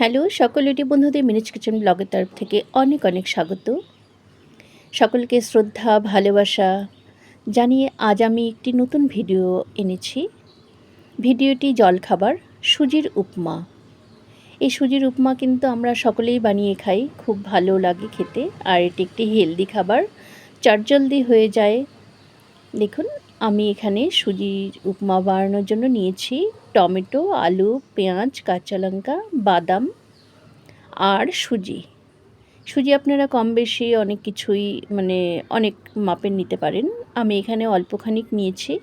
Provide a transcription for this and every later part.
Hello, সকল UT বন্ধুদের মিনিজ kitchen ব্লগের তরফ থেকে অনেক অনেক স্বাগত। সকলকে শ্রদ্ধা, ভালোবাসা জানিয়ে আজ আমি একটি নতুন ভিডিও এনেছি। ভিডিওটি জলখাবার, সুজির উপমা। এই সুজির উপমা কিন্তু আমরা সকলেই বানিয়ে খাই, খুব ভালো লাগে খেতে। আর এটি একটি হেলদি খাবার, চটজলদি হয়ে যায়। দেখুন আমি এখানে সুজির উপমা বানানোর জন্য নিয়েছি টমেটো, আলু, পেঁয়াজ, কাঁচা লঙ্কা, বাদাম আর সুজি। সুজি আপনারা কম বেশি অনেক কিছুই মানে অনেক মাপের নিতে পারেন। আমি এখানে অল্পখানিক নিয়েছি।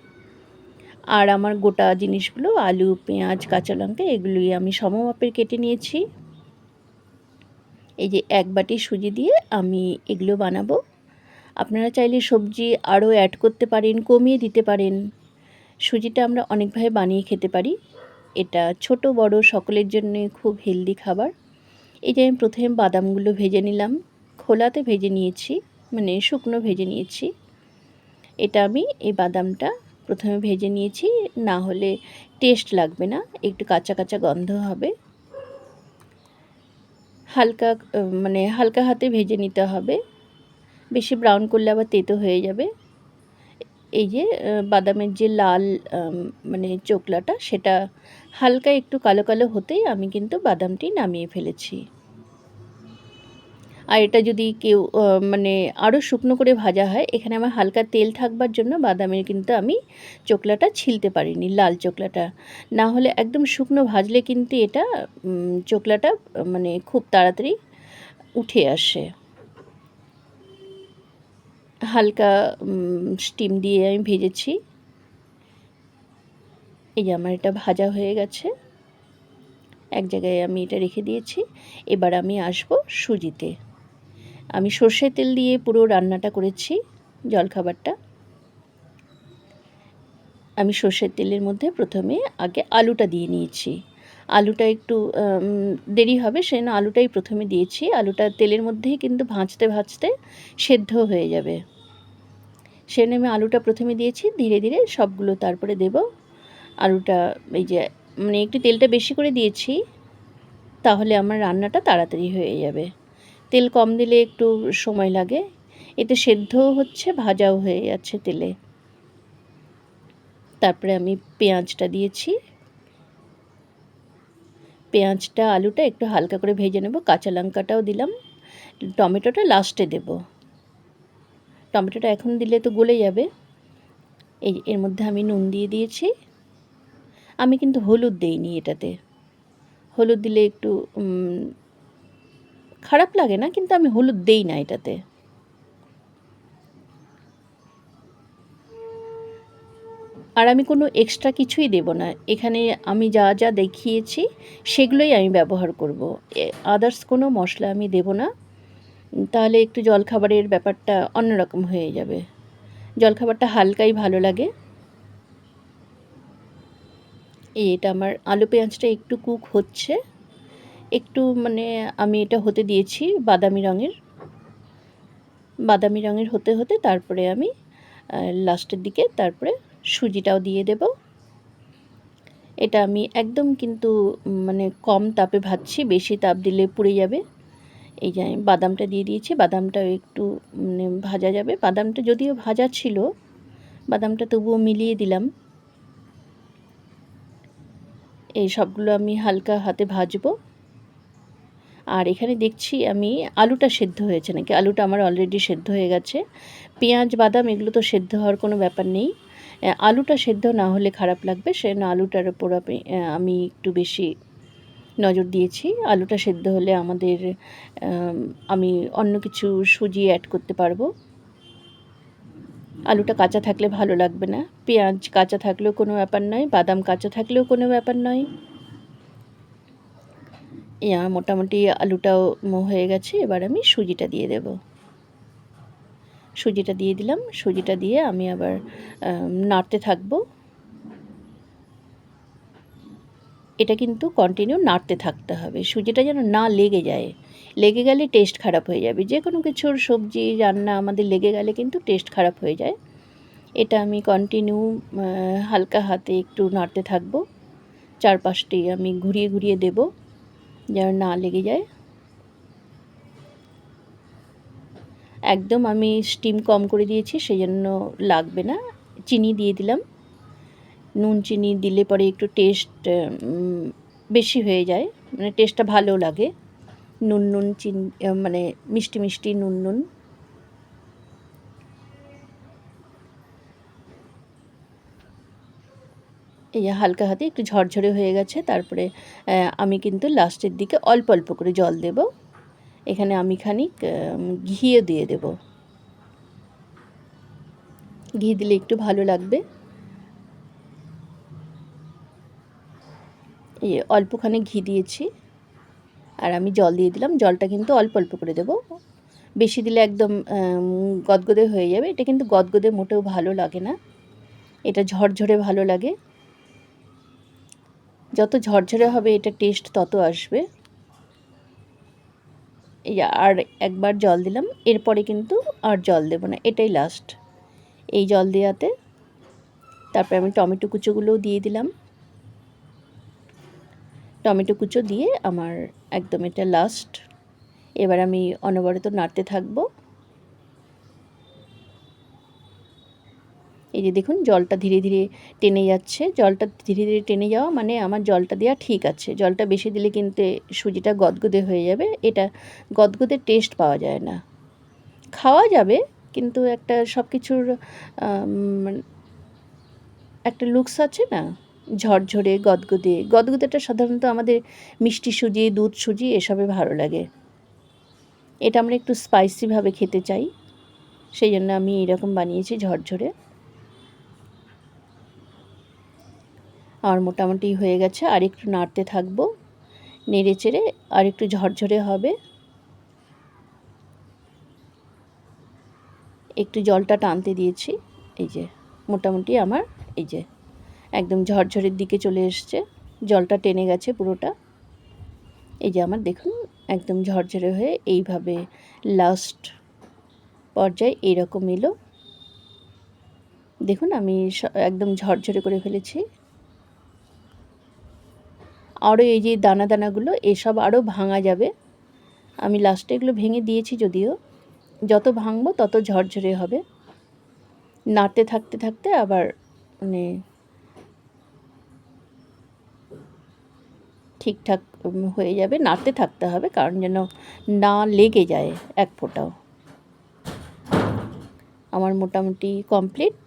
আর আমার গোটা জিনিসগুলো আলু, পেঁয়াজ, কাঁচা লঙ্কা এগুলোই আমি সমমাপের কেটে নিয়েছি। এই যে এক বাটি সুজি দিয়ে আমি এগুলো বানাবো। আপনারা চাইলে সবজি আরও অ্যাড করতে পারেন, কমিয়ে দিতে পারেন। সুজিটা আমরা অনেকভাবে বানিয়ে খেতে পারি। এটা ছোট, বড়, সকলের জন্য খুব হেলদি খাবার। এই যে আমি প্রথমে বাদামগুলো ভেজে নিলাম। খোলাতে ভেজে নিয়েছি মানে শুকনো ভেজে নিয়েছি। এটা আমি এই বাদামটা প্রথমে ভেজে নিয়েছি। না হলে টেস্ট লাগবে না, একটু কাঁচা কাঁচা গন্ধ হবে। হালকা মানে হালকা হাতে ভেজে নিতে হবে। বেশি ব্রাউন করলে আবার তেতো হয়ে যাবে। এই যে বাদামের যে লাল মানে চোকলাটা, সেটা হালকা একটু কালো কালো হতেই আমি কিন্তু বাদামটি নামিয়ে ফেলেছি। আর এটা যদি কেউ মানে আরও শুকনো করে ভাজা হয়, এখানে আমার হালকা তেল থাকবার জন্য বাদামের কিন্তু আমি চোকলাটা ছিলতে পারিনি, লাল চোকলাটা। না হলে একদম শুকনো ভাজলে কিন্তু এটা চোকলাটা মানে খুব তাড়াতাড়ি উঠে আসে। হালকা স্টিম দিয়ে আমি ভেজেছি। এই যে আমার এটা ভাজা হয়ে গেছে। এক জায়গায় আমি এটা রেখে দিয়েছি। এবার আমি আসব সুজিতে। আমি সর্ষের তেল দিয়ে পুরো রান্নাটা করেছি, জলখাবারটা। আমি সর্ষের তেলের মধ্যে প্রথমে আগে আলুটা দিয়ে নিয়েছি। আলুটা একটু দেরি হবে, সেই জন্য আলুটাই প্রথমে দিয়েছি। আলুটা তেলের মধ্যেই কিন্তু ভাজতে ভাজতে সেদ্ধ হয়ে যাবে। সেজন্য আমি আলুটা প্রথমে দিয়েছি, ধীরে ধীরে সবগুলো তারপরে দেব। আলুটা, এই যে মানে একটু তেলটা বেশি করে দিয়েছি, তাহলে আমার রান্নাটা তাড়াতাড়ি হয়ে যাবে। তেল কম দিলে একটু সময় লাগে। এতে সেদ্ধও হচ্ছে, ভাজাও হয়ে যাচ্ছে তেলে। তারপরে আমি পেঁয়াজটা দিয়েছি। পেঁয়াজটা, আলুটা একটু হালকা করে ভেজে নেব। কাঁচা লঙ্কাটাও দিলাম। টমেটোটা লাস্টে দেব। টমেটোটা এখন দিলে তো গলে যাবে। এই এর মধ্যে আমি নুন দিয়ে দিয়েছি। আমি কিন্তু হলুদ দেইনি এটাতে। হলুদ দিলে একটু খারাপ লাগে না, কিন্তু আমি হলুদ দেই না এটাতে। আর আমি কোনো এক্সট্রা কিছুই দেব না। এখানে আমি যা যা দেখিয়েছি, সেগুলোই আমি ব্যবহার করব। আদার্স কোনো মশলা আমি দেব না। তাহলে একটু জলখাবারের ব্যাপারটা অন্যরকম হয়ে যাবে। জলখাবারটা হালকাই ভালো লাগে। এটা আমার আলু পেঁয়াজটা একটু কুক হচ্ছে। একটু মানে আমি এটা হতে দিয়েছি বাদামি রঙের। বাদামি রঙের হতে হতে তারপরে আমি লাস্টের দিকে তারপরে সুজিটাও দিয়ে দেব। এটা আমি একদম কিন্তু মানে কম তাপে ভাজছি, বেশি তাপ দিলে পুড়ে যাবে। এই যে আমি বাদামটা দিয়ে দিয়েছি বাদামটাও একটু মানে ভাজা যাবে। বাদামটা যদিও ভাজা ছিল, বাদামটা তবুও মিলিয়ে দিলাম। এই সবগুলো আমি হালকা হাতে ভাজবো। আর এখানে দেখছি আমি আলুটা সেদ্ধ হয়েছে নাকি? আলুটা আমার অলরেডি সেদ্ধ হয়ে গেছে। পেঁয়াজ, বাদাম এগুলো তো সেদ্ধ হওয়ার কোনো ব্যাপার নেই। আলুটা সেদ্ধ না হলে খারাপ লাগবে, সেজন্য আলুটার উপর আমি একটু বেশি নজর দিয়েছি। আলুটা সেদ্ধ হলে আমাদের আমি অন্য কিছু সুজি অ্যাড করতে পারব। আলুটা কাঁচা থাকলে ভালো লাগবে না। পেঁয়াজ কাঁচা থাকলেও কোনো ব্যাপার নয়, বাদাম কাঁচা থাকলেও কোনো ব্যাপার নয়। মোটামুটি আলুটাও হয়ে গেছে, এবার আমি সুজিটা দিয়ে দেব। সুজিটা দিয়ে দিলাম। সুজিটা দিয়ে আমি আবার নাড়তে থাকব। এটা কিন্তু কন্টিনিউ নাড়তে থাকতে হবে। সুজিটা যেন না লেগে যায়। লেগে গেলে টেস্ট খারাপ হয়ে যাবে। যে কোনো কিছুর সবজি, রান্না আমাদের লেগে গেলে কিন্তু টেস্ট খারাপ হয়ে যায়। এটা আমি কন্টিনিউ হালকা হাতে একটু নাড়তে থাকব। চারপাশটি আমি ঘুরিয়ে ঘুরিয়ে দেব। যেন না লেগে যায়। একদম আমি স্টিম কম করে দিয়েছি সেই জন্য লাগবে না। চিনি দিয়ে দিলাম। নুন চিনি দিলে পরে একটু টেস্ট বেশি হয়ে যায়। মানে টেস্টটা ভালো লাগে। নুন নুন চিন মানে মিষ্টি মিষ্টি নুন নুন। এই হালকা হাতে একটু ঝরঝরে হয়ে গেছে, তারপরে আমি কিন্তু লাস্টের দিকে অল্প অল্প করে জল দেব। এখানে আমি খানিক ঘিও দিয়ে দেব। ঘি দিলে একটু ভালো লাগবে। এই অল্পখানে ঘি দিয়েছি। আর আমি জল দিয়ে দিলাম। জলটা কিন্তু অল্প অল্প করে দেব। বেশি দিলে একদম গদগদে হয়ে যাবে। এটা কিন্তু গদগদে মোটেও ভালো লাগে না। এটা ঝরঝরে ভালো লাগে। যত ঝরঝরে হবে, এটা টেস্ট তত আসবে। আর একবার জল দিলাম, এরপরে কিন্তু আর জল দেব না, এটাই লাস্ট এই জল দেওয়াতে তারপরে আমি টমেটো কুচোগুলোও দিয়ে দিলাম। টমেটো কুচো দিয়ে আমার একদম এটা লাস্ট এবার আমি অনবরত নাড়তে থাকব। এই যে দেখুন, জলটা ধীরে ধীরে টেনে যাচ্ছে। জলটা ধীরে ধীরে টেনে যাওয়া মানে আমার জলটা দেওয়া ঠিক আছে। জলটা বেশি দিলে কিন্তু সুজিটা গদগদে হয়ে যাবে। এটা গদগদে টেস্ট পাওয়া যায় না। খাওয়া যাবে, কিন্তু একটা সব কিছুর একটা লুকস আছে না? ঝরঝরে, গদগদে। গদগদেটা সাধারণত আমাদের মিষ্টি সুজি, দুধ সুজি এসবে ভালো লাগে। এটা আমরা একটু স্পাইসিভাবে খেতে চাই। সেই জন্য আমি এরকম বানিয়েছি ঝরঝরে। আর মোটামুটি হয়ে গেছে, আর একটু নাড়তে থাকব, নেড়ে চেড়ে, আর একটু ঝরঝরে হবে। একটু জলটা টানতে দিয়েছি, এই যে, মোটামুটি আমার, এই যে, একদম ঝরঝরের দিকে চলে এসছে, জলটা টেনে গেছে পুরোটা। এই যে আমার দেখুন, একদম ঝরঝরে হয়ে এইভাবে লাস্ট পর্যায়ে এইরকম এলো। দেখুন আমি একদম ঝরঝরে করে ফেলেছি। আরও এই যে দানা দানাগুলো, এসব আরও ভাঙা যাবে। আমি লাস্টে এগুলো ভেঙে দিয়েছি যদিও। যত ভাঙবো তত ঝরঝরে হবে। নাড়তে থাকতে থাকতে আবার মানে ঠিকঠাক হয়ে যাবে। নাড়তে থাকতে হবে কারণ যেন না লেগে যায় এক ফোঁটাও। আমার মোটামুটি কমপ্লিট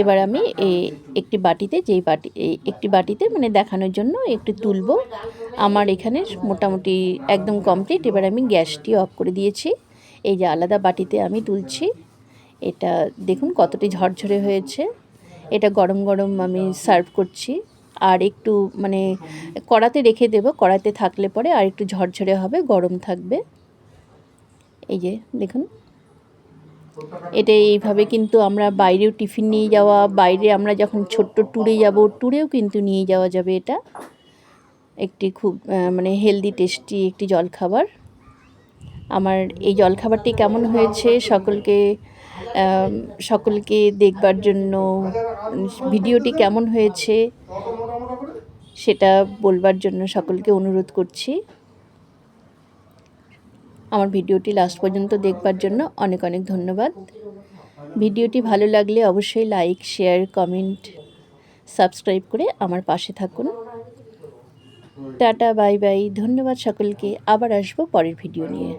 এবার আমি একটি বাটিতে, যেই বাটি একটি বাটিতে মানে দেখানোর জন্য একটু তুলব। আমার এখানে মোটামুটি একদম কমপ্লিট এবার আমি গ্যাসটি অফ করে দিয়েছি। এই যে আলাদা বাটিতে আমি তুলছি। এটা দেখুন কতটি ঝরঝরে হয়েছে। এটা গরম গরম আমি সার্ভ করছি। আর একটু মানে কড়াতে রেখে দেব। কড়াতে থাকলে পরে আর একটু ঝরঝরে হবে, গরম থাকবে। এই যে দেখুন। এটা এইভাবে কিন্তু আমরা বাইরেও টিফিন নিয়ে যাওয়া, বাইরে আমরা যখন ছোট্ট ট্যুরে যাব ট্যুরেও কিন্তু নিয়ে যাওয়া যাবে এটা। একটি খুব মানে হেলদি টেস্টি একটি জলখাবার। আমার এই জলখাবারটি কেমন হয়েছে সকলকে সকলকে দেখবার জন্য, ভিডিওটি কেমন হয়েছে, সেটা বলবার জন্য সকলকে অনুরোধ করছি। আমার ভিডিওটি লাস্ট পর্যন্ত দেখবার জন্য অনেক অনেক ধন্যবাদ। ভিডিওটি ভালো লাগলে অবশ্যই লাইক শেয়ার কমেন্ট সাবস্ক্রাইব করে আমার পাশে থাকুন। টাটা বাই বাই ধন্যবাদ সকলকে। আবার আসব পরের ভিডিও নিয়ে।